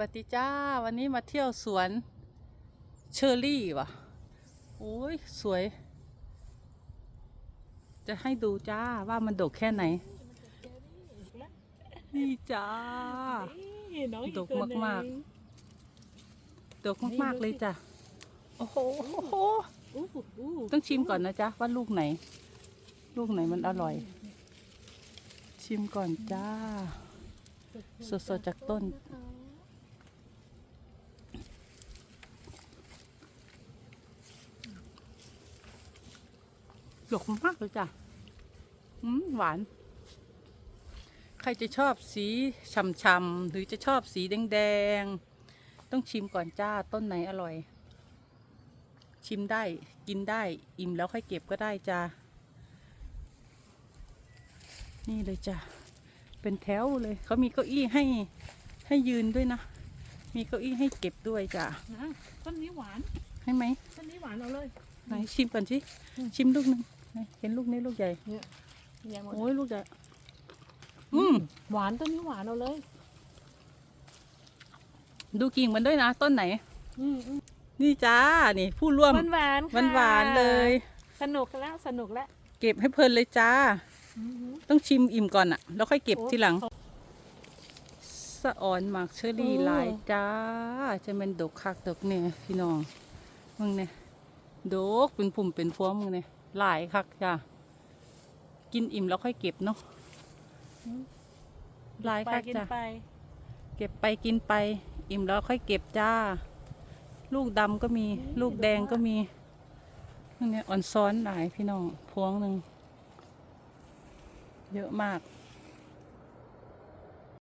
วัสดีจ้า วันนี้มาเที่ยวสวนเชอร์รี่ว่ะโอ้ยสวย จะให้ดูจ้าว่ามันดกแค่ไหน นี่จ้า ดกตัวหนึ่งมากดกมากๆเลยจ้ะ โอ้โหต้องชิมก่อนนะจ๊ะว่าลูกไหน ลูกไหนมันอร่อย ชิมก่อนจ้า สดๆจากต้น หยกมากเลยจ้ะอืมหวาน ใครจะชอบสีช่ำๆหรือจะชอบสีแดงๆ ต้องชิมก่อนจ้าต้นไหนอร่อย ชิมได้กินได้อิ่มแล้วค่อยเก็บก็ได้จ้านี่เลยจ้ะเป็นแถวเลย เขามีเก้าอี้ให้ให้ยืนด้วยนะ มีเก้าอี้ให้เก็บด้วยจ้ะนะต้นนี้หวาน ให้ไหมต้นนี้หวานเอาเลย ไหนชิมก่อนสิอืมชิมลูกหนึ่งไหน เห็นลูกนี้ลูกใหญ่ยังหมดโอ้ยลูกใหญ่อืมหวานต้นนี้หวานเอาเลย ดูกิ่งมันด้วยนะ ต้นไหน อืมอืมนี่จ้า นี่ ผู้ร่วมหวานหวานหวานหวานๆเลย สนุกแล้วสนุกแล้วเก็บให้เพลินเลยจ้าอือหือต้องชิมอิ่มก่อนอะแล้วค่อยเก็บโอ้ทีหลังเขาสะออนหมากเชอรี่โอ้หลายจ้า จะเป็นดกคักดกเนี่ยพี่น้องมึงเนี่ยดกเป็นผุ่มเป็นพวงมึงเนี่ย หลายคักจ้ากินอิ่มแล้วค่อยเก็บเนาะหลายไปคักกินจ้าไปเก็บไปกินไป อิ่มแล้วค่อยเก็บจ้า ลูกดำก็มี ลูกแดงก็มีนี่เนี่ยอ่อนซ้อนหลายพี่น้องพวงหนึ่งเยอะมาก